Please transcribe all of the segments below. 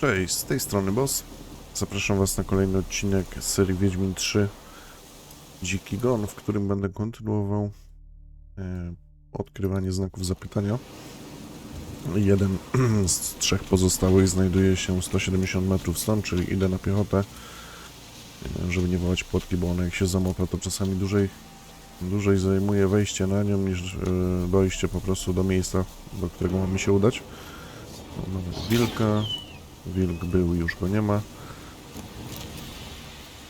Cześć, z tej strony Boss. Zapraszam Was na kolejny odcinek serii Wiedźmin 3 Dziki Gon, w którym będę kontynuował e, odkrywanie znaków zapytania. Jeden z trzech pozostałych znajduje się 170 metrów stąd, czyli idę na piechotę, e, żeby nie wołać płotki, bo ona jak się zamota, to czasami dłużej, dłużej zajmuje wejście na nią niż e, dojście po prostu do miejsca, do którego mamy się udać. Mamy wilka, Wilk był, już go nie ma.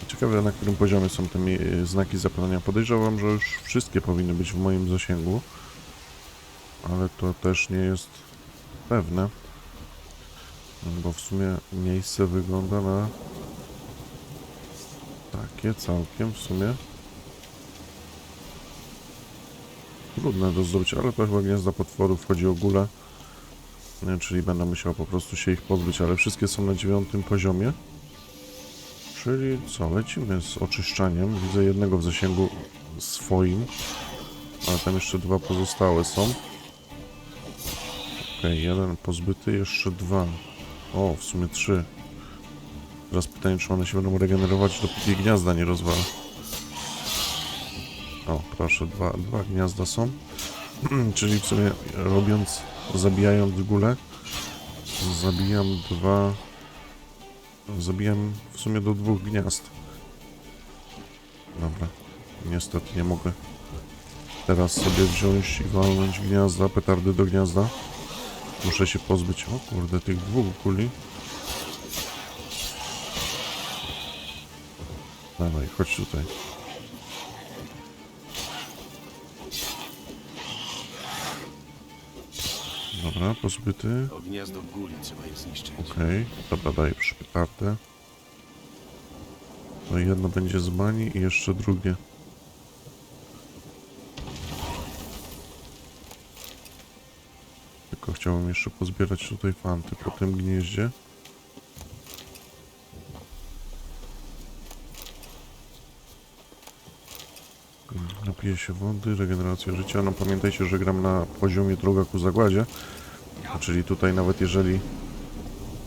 Ciekawe na którym poziomie są te znaki zapytania. Podejrzewam, że już wszystkie powinny być w moim zasięgu. Ale to też nie jest pewne. Bo w sumie miejsce wygląda na takie całkiem w sumie trudne do zdobycia, ale to chyba gniazda potworów chodzi o górę. Czyli będę musiał po prostu się ich pozbyć, ale wszystkie są na dziewiątym poziomie. Czyli co, lecimy z oczyszczaniem. Widzę jednego w zasięgu swoim, ale tam jeszcze dwa pozostałe są. Okej, jeden pozbyty, jeszcze dwa. O, w sumie trzy. Teraz pytanie, czy one się będą regenerować, dopóki gniazda nie rozwala. O, proszę, dwa, dwa gniazda są. Czyli w sumie robiąc, zabijając gulę, zabijam dwa, zabijam w sumie do dwóch gniazd. Dobra, niestety nie mogę teraz sobie wziąć i walnąć gniazda, petardy do gniazda. Muszę się pozbyć, o kurde, tych dwóch kuli. Dawaj, chodź tutaj. Dobra, pozbyty. To gniazdo guli trzeba je zniszczyć. Okej, dobra, daję przypetardę. To jedno będzie z bani i jeszcze drugie. Tylko chciałbym jeszcze pozbierać tutaj fanty po tym gnieździe. Napiję się wody, regeneracja życia. No pamiętajcie, że gram na poziomie droga ku zagładzie. Czyli tutaj nawet jeżeli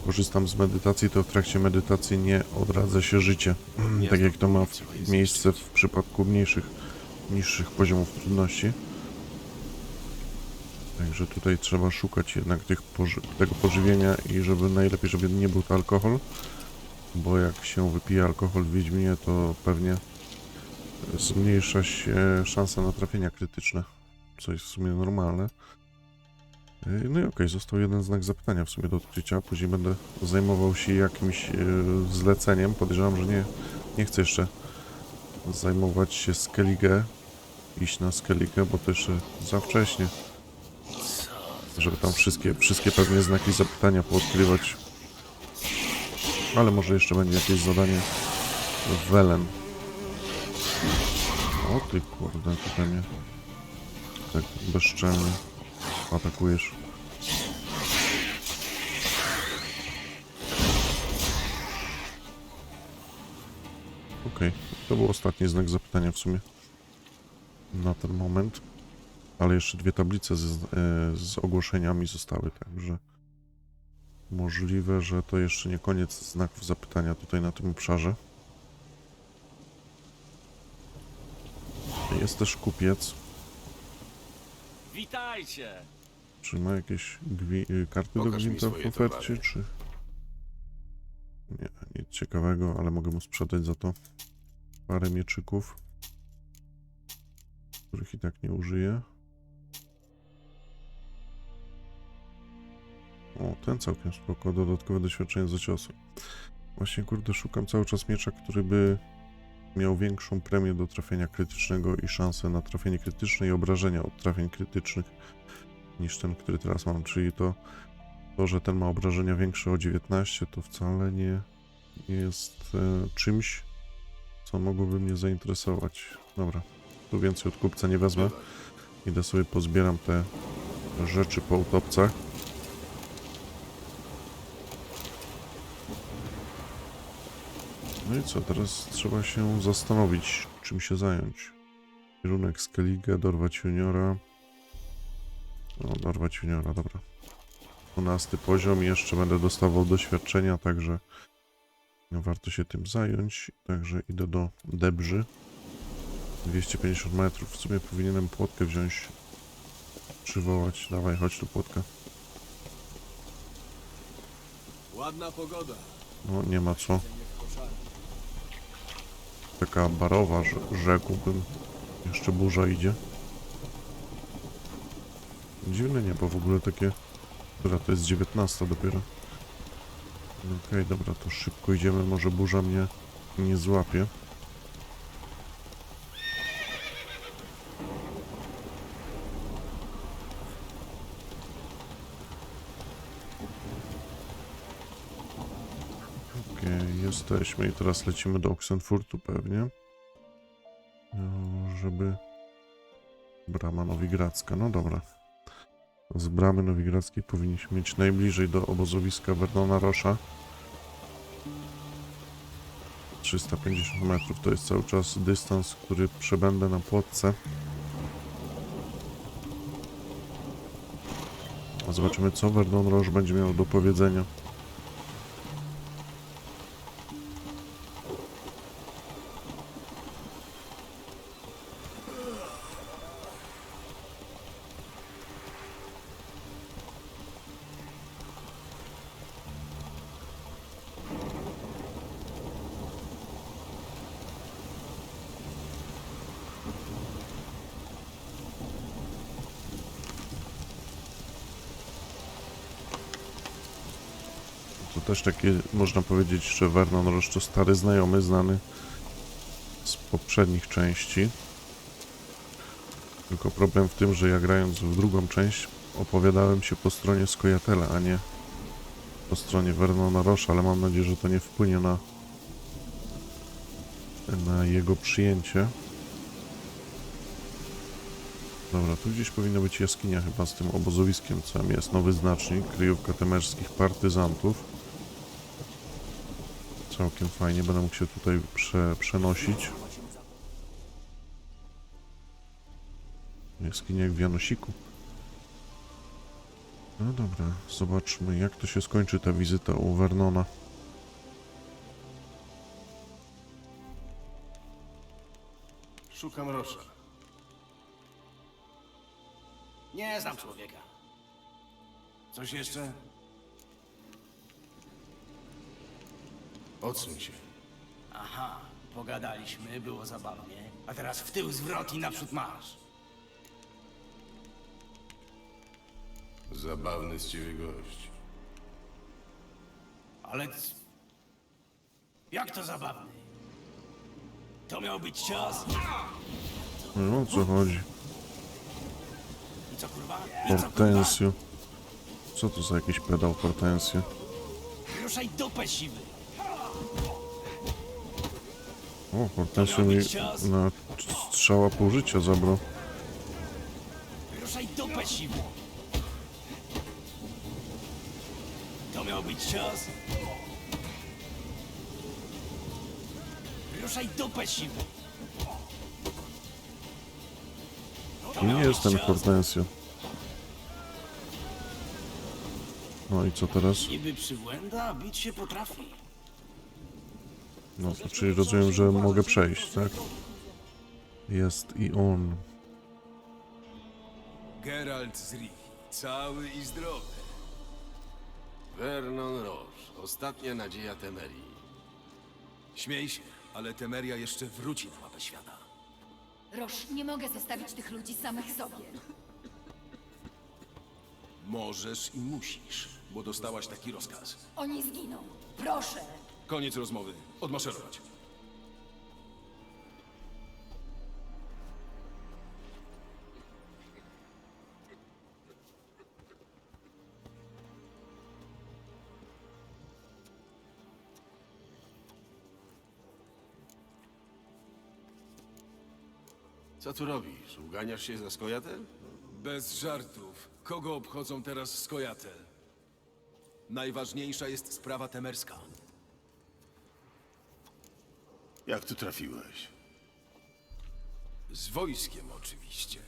korzystam z medytacji, to w trakcie medytacji nie odradza się życie. tak jak to ma miejsce w przypadku mniejszych, niższych poziomów trudności. Także tutaj trzeba szukać jednak tych poży tego pożywienia i żeby najlepiej, żeby nie był to alkohol, bo jak się wypije alkohol w Wiedźminie, to pewnie zmniejsza się szansa na trafienia krytyczne, co jest w sumie normalne. Yy, No i okej, został jeden znak zapytania w sumie do odkrycia. Później będę zajmował się jakimś yy, zleceniem. Podejrzewam, że nie, nie chcę jeszcze zajmować się Skellige, iść na Skellige, bo to jeszcze za wcześnie. Żeby tam wszystkie, wszystkie pewnie znaki zapytania poodkrywać. Ale może jeszcze będzie jakieś zadanie Welen. O ty kurde, tutaj mnie tak bezczelnie atakujesz. Okej, to był ostatni znak zapytania w sumie na ten moment. Ale jeszcze dwie tablice z, e, z ogłoszeniami zostały, także możliwe, że to jeszcze nie koniec znaków zapytania tutaj na tym obszarze. Jest też kupiec. Witajcie! Czy ma jakieś gwi- y, karty do Pokaż mi gwinta w swoje ofercie, towary. czy... Nie, nic ciekawego, ale mogę mu sprzedać za to parę mieczyków, których i tak nie użyję. O, ten całkiem spoko, dodatkowe doświadczenie za ciosy. Właśnie, kurde, szukam cały czas miecza, który by miał większą premię do trafienia krytycznego i szansę na trafienie krytyczne i obrażenia od trafień krytycznych niż ten, który teraz mam, czyli to, to że ten ma obrażenia większe o 19, to wcale nie, jest e, czymś, co mogłoby mnie zainteresować. Dobra, tu więcej od kupca nie wezmę. Idę sobie pozbieram te rzeczy po utopcach. No i co, teraz trzeba się zastanowić, czym się zająć. Kierunek Skellige, dorwać juniora. O, dorwać juniora, dobra. 12 poziom i jeszcze będę dostawał doświadczenia, także warto się tym zająć. Także idę do Debrzy. 250 metrów. W sumie powinienem płotkę wziąć, przywołać. Dawaj, chodź tu płotka. Ładna pogoda. No, nie ma co. Taka barowa, rzekłbym. Jeszcze burza idzie. Dziwne niebo w ogóle takie. Która to jest 19 dopiero. Okej, dobra, to szybko idziemy. Może burza mnie nie złapie. Okej, jesteśmy i teraz lecimy do Oxenfurtu pewnie. No, żeby... Brama Nowigradzka, no dobra. Z bramy nowigradzkiej powinniśmy mieć najbliżej do obozowiska Vernona Rosza. 350 metrów to jest cały czas dystans, który przebędę na płotce. Zobaczymy co Vernon Roche będzie miał do powiedzenia. Też takie, można powiedzieć, że Vernon Roche to stary znajomy, znany z poprzednich części. Tylko problem w tym, że ja grając w drugą część opowiadałem się po stronie Skojatela, a nie po stronie Vernona Roche, ale mam nadzieję, że to nie wpłynie na, na jego przyjęcie. Dobra, tu gdzieś powinna być jaskinia chyba z tym obozowiskiem, co tam jest. Nowy znacznik, kryjówka temerskich partyzantów. Całkiem fajnie, będę mógł się tutaj prze, przenosić. Jaskinia w Janosiku. No dobra, zobaczmy jak to się skończy ta wizyta u Vernona. Szukam Rosza. Nie znam człowieka. Coś jeszcze? Odsuń się. Aha, pogadaliśmy, było zabawnie. A teraz w tył zwrot i naprzód marsz. Zabawny z ciebie gość. Ale... c- Jak to zabawny? To miał być cios? No o co chodzi? I co kurwa? I co kurwa? Hortensio. Co to za jakiś pedał Hortensio? Ruszaj dupę siwy! O, Hortensio mi na strzała pół życia zabrał. Ruszaj dupę siwy! To miał być cios? Ruszaj dupę siwy! To Nie miał być cios? Hortensio. No i co teraz? Niby przybłęda, bić się potrafi. No to czyli rozumiem, że mogę przejść, tak? Jest i on. Geralt z Rivi, cały i zdrowy. Vernon Roche. Ostatnia nadzieja Temerii. Śmiej się, ale Temeria jeszcze wróci na mapę świata. Roż, nie mogę zostawić tych ludzi samych sobie. Możesz i musisz, bo dostałaś taki rozkaz. Oni zginą. Proszę. Koniec rozmowy. Odmaszerować. Co tu robisz? Uganiasz się za skojatel? Bez żartów. Kogo obchodzą teraz Skojatel? Najważniejsza jest sprawa temerska. Jak tu trafiłeś? Z wojskiem oczywiście.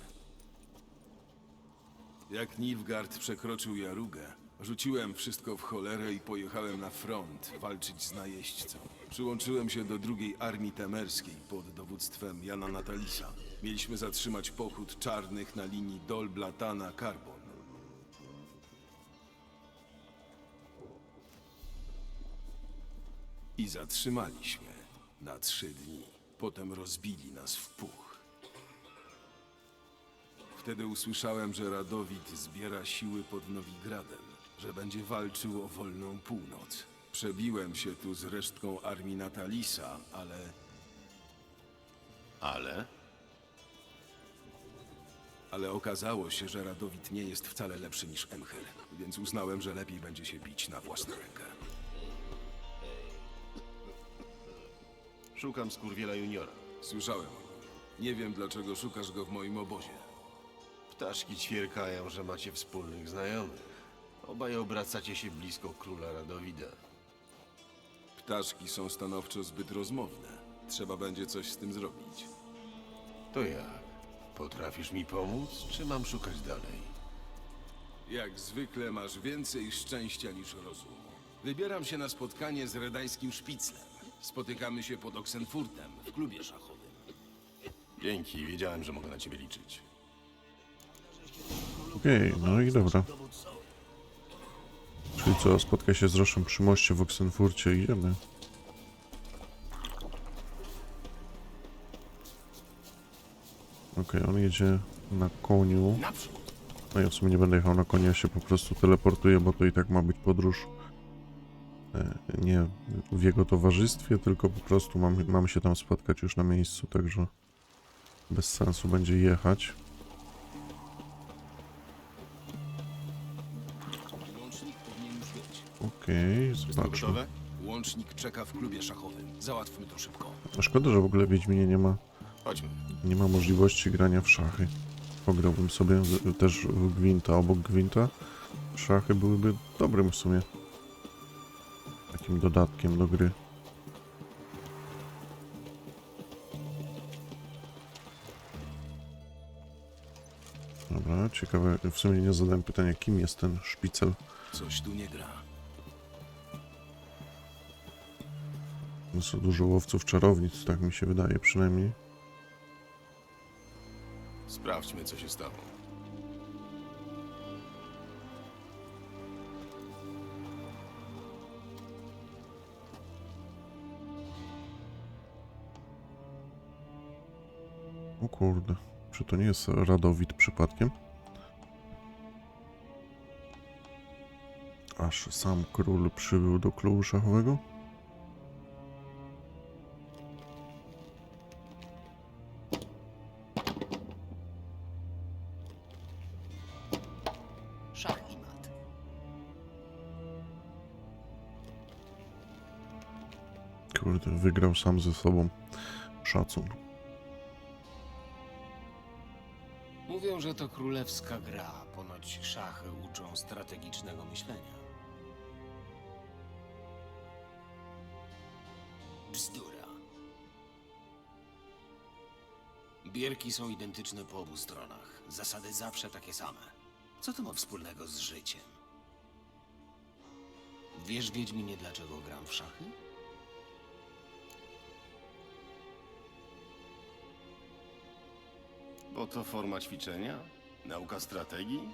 Jak Nilfgaard przekroczył Jarugę, Rzuciłem wszystko w cholerę i pojechałem na front walczyć z najeźdźcą. Przyłączyłem się do drugiej armii temerskiej pod dowództwem Jana Natalisa. Mieliśmy zatrzymać pochód czarnych na linii Dol-Blatana-Karbon. I zatrzymaliśmy na trzy dni. Potem rozbili nas w puch. Wtedy usłyszałem, że Radowid zbiera siły pod Nowigradem, że będzie walczył o wolną północ. Przebiłem się tu z resztką armii Natalisa, ale Ale? ale okazało się, że Radowid nie jest wcale lepszy niż Emhyr, więc uznałem, że lepiej będzie się bić na własną rękę. Szukam skurwiela juniora. Słyszałem. Nie wiem, dlaczego szukasz go w moim obozie. Ptaszki ćwierkają, że macie wspólnych znajomych. Obaj obracacie się blisko króla Radowida. Ptaszki są stanowczo zbyt rozmowne. Trzeba będzie coś z tym zrobić. To jak? Potrafisz mi pomóc, czy mam szukać dalej? Jak zwykle masz więcej szczęścia niż rozumu. Wybieram się na spotkanie z redańskim szpiclem. Spotykamy się pod Oxenfurtem w klubie szachowym. Dzięki, wiedziałem, że mogę na ciebie liczyć. Okej, no i dobra. Czyli co, spotka się z Roszem przy moście w Oxenfurcie i idziemy. Okej, on jedzie na koniu. Naprzód! No ja w sumie nie będę jechał na konia, ja się po prostu teleportuję, bo to i tak ma być podróż nie w jego towarzystwie, tylko po prostu mam, mamy się tam spotkać już na miejscu, także bez sensu będzie jechać. Okej, zobaczmy. gotowe? Łącznik czeka w klubie szachowym. Załatwmy to szybko. Szkoda, że w ogóle Wiedźminie nie ma, Chodźmy. nie ma możliwości grania w szachy. Pograłbym sobie z, też w Gwinta, obok Gwinta. Szachy byłyby dobrym w sumie. Takim dodatkiem do gry. Dobra, ciekawe, w sumie nie zadałem pytania, kim jest ten szpicel. Coś tu nie gra. Jest dużo łowców czarownic, tak mi się wydaje przynajmniej. Sprawdźmy, co się stało. Kurde, czy to nie jest Radowid przypadkiem? Aż sam król przybył do klubu szachowego? Kurde, wygrał sam ze sobą. Szacun. Mówią, że to królewska gra. Ponoć szachy uczą strategicznego myślenia. Bzdura. Bierki są identyczne po obu stronach. Zasady zawsze takie same. Co to ma wspólnego z życiem? Wiesz, Wiedźminie, dlaczego gram w szachy? Bo to forma ćwiczenia? Nauka strategii?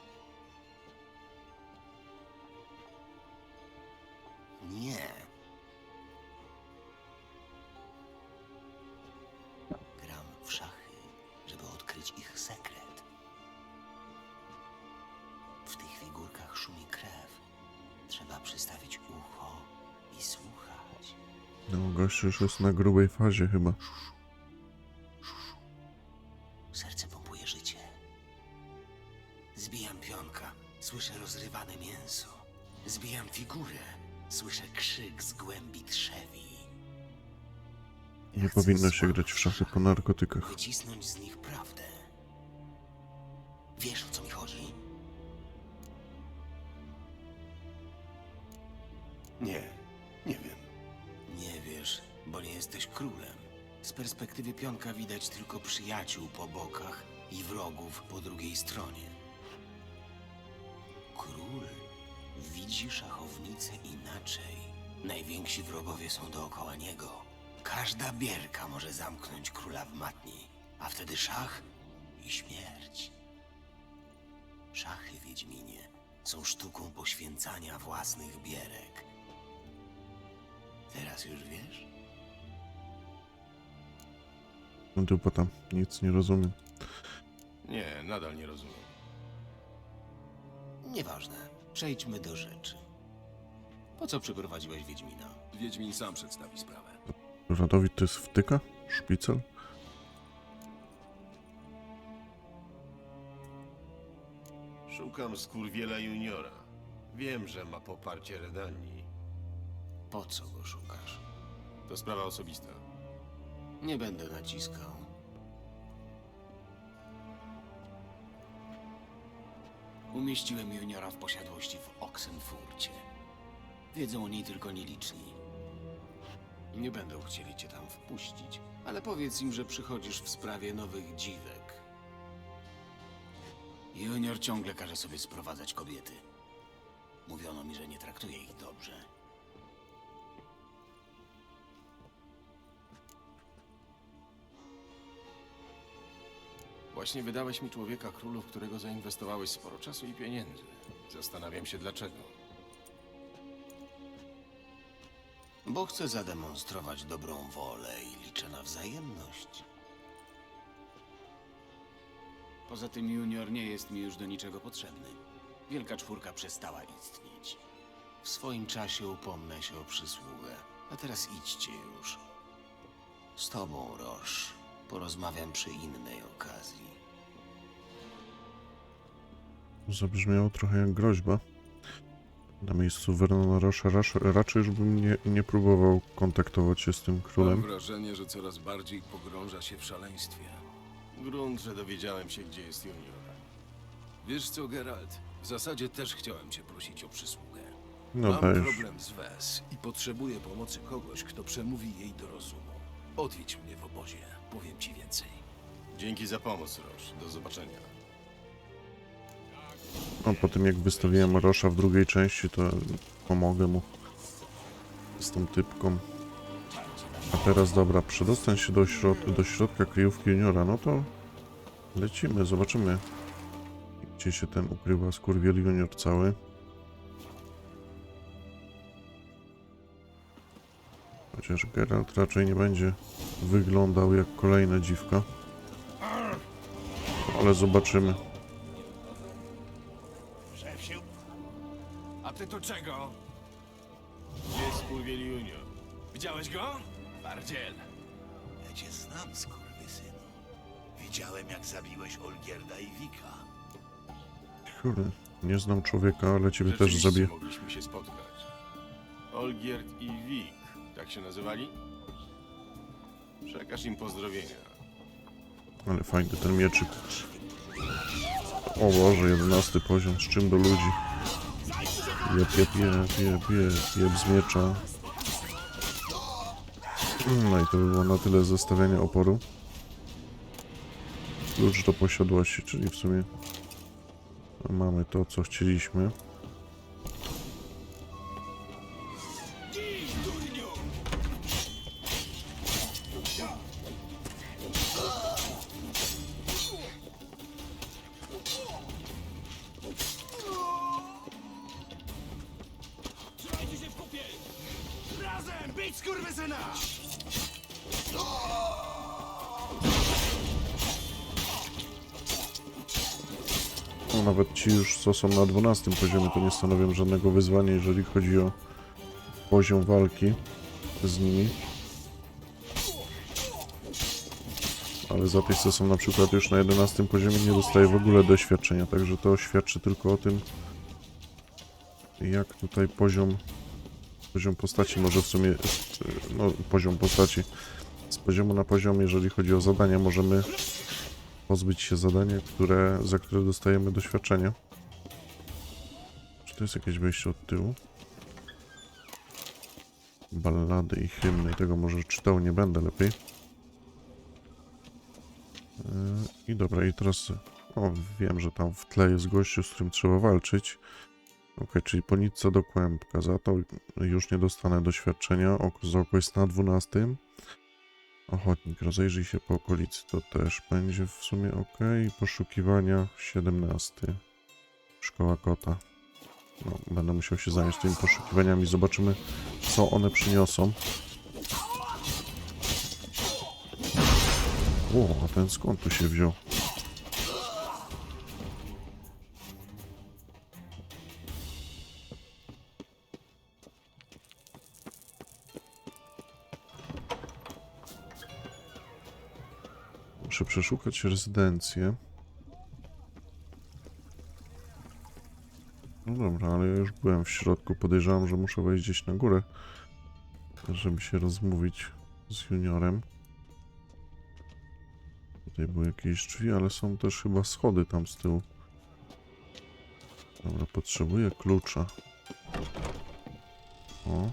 Nie. Gram w szachy, żeby odkryć ich sekret. W tych figurkach szumi krew. Trzeba przystawić ucho i słuchać. No, gościu już jest na grubej fazie chyba. Powinno się grać w szachy po narkotykach. Wycisnąć z nich prawdę. Wiesz o co mi chodzi? Nie, nie wiem. Nie wiesz, bo nie jesteś królem. Z perspektywy pionka widać tylko przyjaciół po bokach i wrogów po drugiej stronie. Król Widzi szachownicę inaczej. Najwięksi wrogowie są dookoła niego. Każda bierka może zamknąć króla w matni, a wtedy szach i śmierć. Szachy, Wiedźminie, są sztuką poświęcania własnych bierek. Teraz już wiesz? Dupa tam, nic nie rozumiem. Nie, nadal nie rozumiem. Nieważne. Przejdźmy do rzeczy. Po co przyprowadziłeś Wiedźmina? Wiedźmin sam przedstawi sprawę. Radowid to jest wtyka? Szpicel? Szukam Skurwiela Juniora. Wiem, że ma poparcie Redanii. Po co go szukasz? To sprawa osobista. Nie będę naciskał. Umieściłem juniora w posiadłości w Oxenfurcie. Wiedzą o niej tylko nieliczni. Nie będą chcieli cię tam wpuścić, ale powiedz im, że przychodzisz w sprawie nowych dziwek. Junior ciągle każe sobie sprowadzać kobiety. Mówiono mi, że nie traktuje ich dobrze. Właśnie wydałeś mi człowieka królu, w którego zainwestowałeś sporo czasu i pieniędzy. Zastanawiam się dlaczego. Bo chcę zademonstrować dobrą wolę i liczę na wzajemność. Poza tym Junior nie jest mi już do niczego potrzebny. Wielka czwórka przestała istnieć. W swoim czasie upomnę się o przysługę. A teraz idźcie już. Z tobą, Roż, porozmawiam przy innej okazji. Zabrzmiało trochę jak groźba. Na miejscu Vernona Rosza raczej, już bym nie, nie próbował kontaktować się z tym Mam królem. wrażenie, że coraz bardziej pogrąża się w szaleństwie. Grunt, że dowiedziałem się, gdzie jest Junior. Wiesz co, Geralt? W zasadzie też chciałem cię prosić o przysługę. No Mam dajesz. problem z Wes i potrzebuję pomocy kogoś, kto przemówi jej do rozumu. Odwiedź mnie w obozie, powiem ci więcej. Dzięki za pomoc, Roż. Do zobaczenia. No, po tym jak wystawiłem Rosza w drugiej części, to pomogę mu z tą typką. A teraz dobra, przedostań się do, środ do środka kryjówki juniora, no to lecimy, zobaczymy gdzie się ten ukrywa skurwiel junior cały. Chociaż Geralt raczej nie będzie wyglądał jak kolejna dziwka. Ale zobaczymy. Tu czego? Gdzie jest Skurwiel Junior? Widziałeś go? Bardziel. Ja cię znam, skurwysynu. Widziałem, jak zabiłeś Olgierda i Wika. Kurde, nie znam człowieka, ale ciebie też Rzeczywiście zabiję. mogliśmy się spotkać. Olgierd i Wik, tak się nazywali? Przekaż im pozdrowienia. Ale fajny ten mieczyk. O Boże, jedenasty poziom, z czym do ludzi? Jep, jep, jep, jep, jep, jep z miecza. No i to by było na tyle zestawienia oporu. Klucz do posiadłości, czyli w sumie mamy to, co chcieliśmy. Razem! Bić skurwysyna! No, nawet ci już, co są na 12 poziomie, to nie stanowią żadnego wyzwania, jeżeli chodzi o poziom walki z nimi. Ale za tych, co są na przykład już na 11 poziomie, nie dostaje w ogóle doświadczenia, także to świadczy tylko o tym, jak tutaj poziom poziom postaci może w sumie, no poziom postaci z poziomu na poziom, jeżeli chodzi o zadania, możemy pozbyć się zadania, które, za które dostajemy doświadczenie. Czy to jest jakieś wejście od tyłu? Ballady i hymny, tego może czytał nie będę lepiej. Yy, I dobra, i teraz, o wiem, że tam w tle jest gościu, z którym trzeba walczyć. Ok, czyli po nitce do kłębka. Za to już nie dostanę doświadczenia. Oko za oko jest na 12. Ochotnik, rozejrzyj się po okolicy. To też będzie w sumie ok. Poszukiwania 17. Szkoła kota. No, będę musiał się zająć tymi poszukiwaniami. Zobaczymy, co one przyniosą. O, a ten skąd tu się wziął? Przeszukać rezydencję. No dobra, ale ja już byłem w środku. Podejrzewam, że muszę wejść gdzieś na górę, żeby się rozmówić z juniorem. Tutaj były jakieś drzwi, ale są też chyba schody tam z tyłu. Dobra, potrzebuję klucza. O.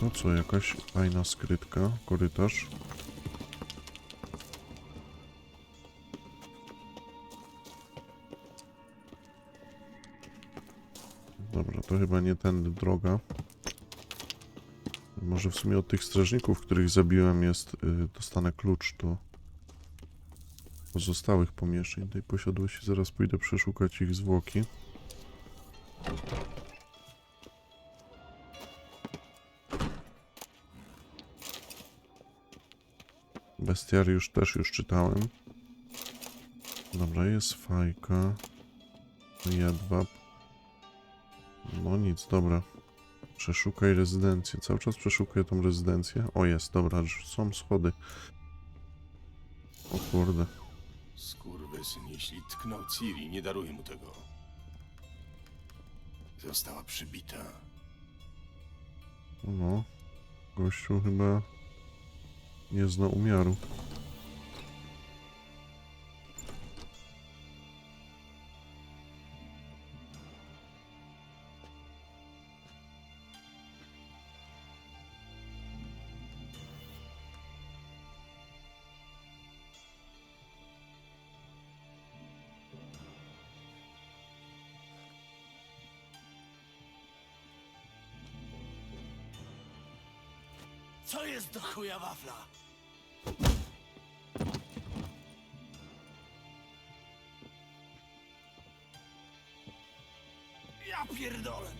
to co, jakaś fajna skrytka, korytarz. Dobra, to chyba nie tędy droga. Może w sumie od tych strażników, których zabiłem jest, y, dostanę klucz do pozostałych pomieszczeń tej posiadłości. Zaraz pójdę przeszukać ich zwłoki. Bestiariusz też już czytałem. Dobra, jest fajka. Jedwab. No nic, dobra. Przeszukaj rezydencję. Cały czas przeszukuję tą rezydencję. O, jest, dobra, już są schody. O kurde. Skurwysyn, jeśli tknął Ciri, nie daruję mu tego. Została przybita. No. Gościu chyba nie zna umiaru. Co jest do chuja wafla? Ja pierdolę!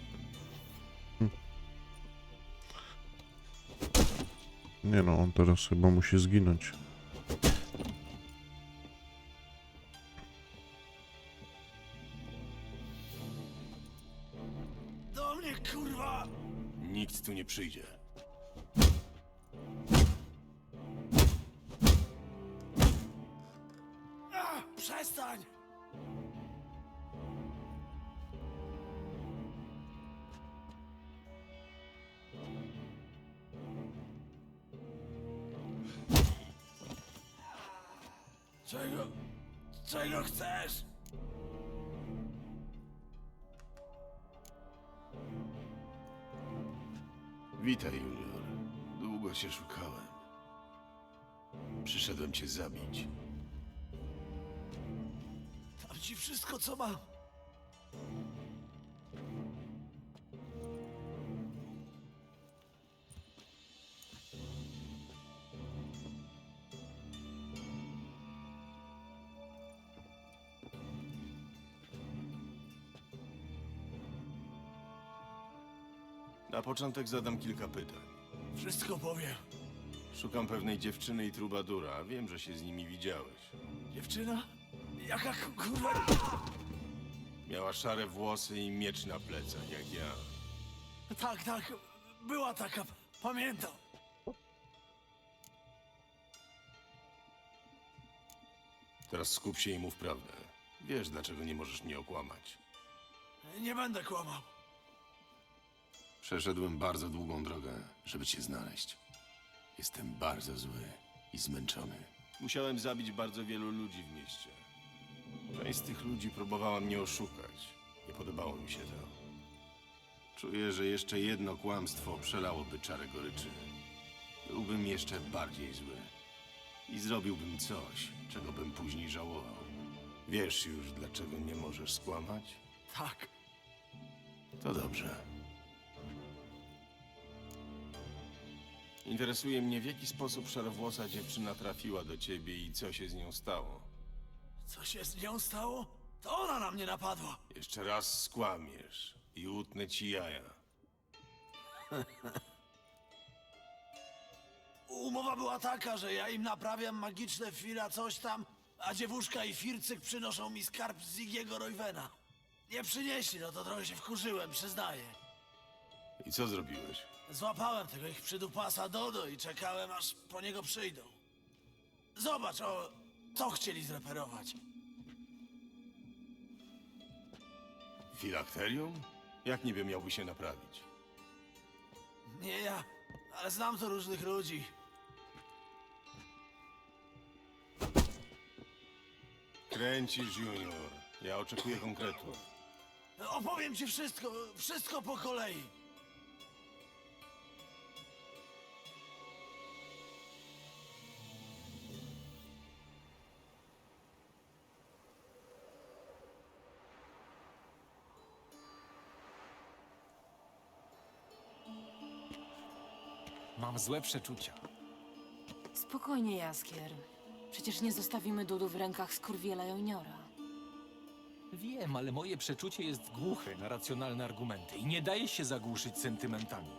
Nie no, on teraz chyba musi zginąć. Do mnie kurwa! Nikt tu nie przyjdzie. Czego? Czego chcesz? Witaj, Junior. Długo cię szukałem. Przyszedłem cię zabić. Dam ci wszystko, co mam. Początek zadam kilka pytań. Wszystko powiem. Szukam pewnej dziewczyny i trubadura. Wiem, że się z nimi widziałeś. Dziewczyna? Jaka ku- kurwa... Miała szare włosy i miecz na plecach, jak ja. Tak, tak. Była taka. Pamiętam. Teraz skup się i mów prawdę. Wiesz, dlaczego nie możesz mnie okłamać. Nie będę kłamał. Przeszedłem bardzo długą drogę, żeby cię znaleźć. Jestem bardzo zły i zmęczony. Musiałem zabić bardzo wielu ludzi w mieście. Część z tych ludzi próbowała mnie oszukać. Nie podobało mi się to. Czuję, że jeszcze jedno kłamstwo przelałoby czarę goryczy. Byłbym jeszcze bardziej zły. i zrobiłbym coś, czego bym później żałował. Wiesz już, dlaczego nie możesz skłamać? Tak. To dobrze. Interesuje mnie, w jaki sposób szarowłosa dziewczyna trafiła do ciebie i co się z nią stało. Co się z nią stało? To ona na mnie napadła. Jeszcze raz skłamiesz i utnę ci jaja. Umowa była taka, że ja im naprawiam magiczne fira coś tam, a dziewuszka i fircyk przynoszą mi skarb z Zigiego Roywena. Nie przynieśli, no to trochę się wkurzyłem, przyznaję. I co zrobiłeś? Złapałem tego ich przydupasa Dodo i czekałem, aż po niego przyjdą. Zobacz, o, to chcieli zreperować. Filakterium? Jak niby miałby się naprawić? Nie ja, ale znam tu różnych ludzi. Kręcisz, Junior. Ja oczekuję konkretu. Opowiem ci wszystko, wszystko po kolei. Mam złe przeczucia. Spokojnie, Jaskier. Przecież nie zostawimy Dudu w rękach skurwiela Juniora. Wiem, ale moje przeczucie jest głuche na racjonalne argumenty i nie daje się zagłuszyć sentymentami.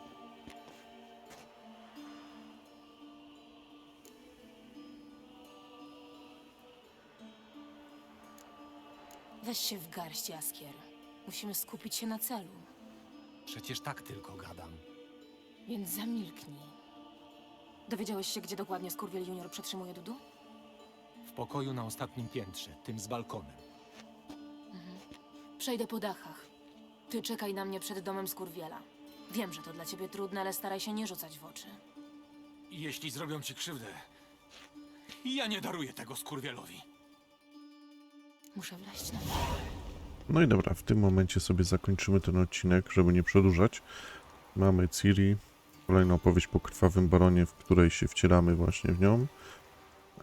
Weź się w garść, Jaskier. Musimy skupić się na celu. Przecież tak tylko gadam. Więc zamilknij. Dowiedziałeś się, gdzie dokładnie skurwiel Junior przetrzymuje Dudu? W pokoju na ostatnim piętrze, tym z balkonem. Przejdę po dachach. Ty czekaj na mnie przed domem skurwiela. Wiem, że to dla ciebie trudne, ale staraj się nie rzucać w oczy. Jeśli zrobią ci krzywdę, ja nie daruję tego skurwielowi. Muszę wleźć na No i dobra, w tym momencie sobie zakończymy ten odcinek, żeby nie przedłużać. Mamy Ciri, kolejną opowieść po Krwawym Baronie, w której się wcielamy właśnie w nią.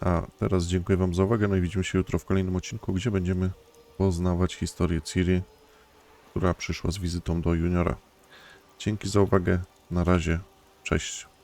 A teraz dziękuję Wam za uwagę, no i widzimy się jutro w kolejnym odcinku, gdzie będziemy poznawać historię Ciri, która przyszła z wizytą do Juniora. Dzięki za uwagę, na razie, cześć.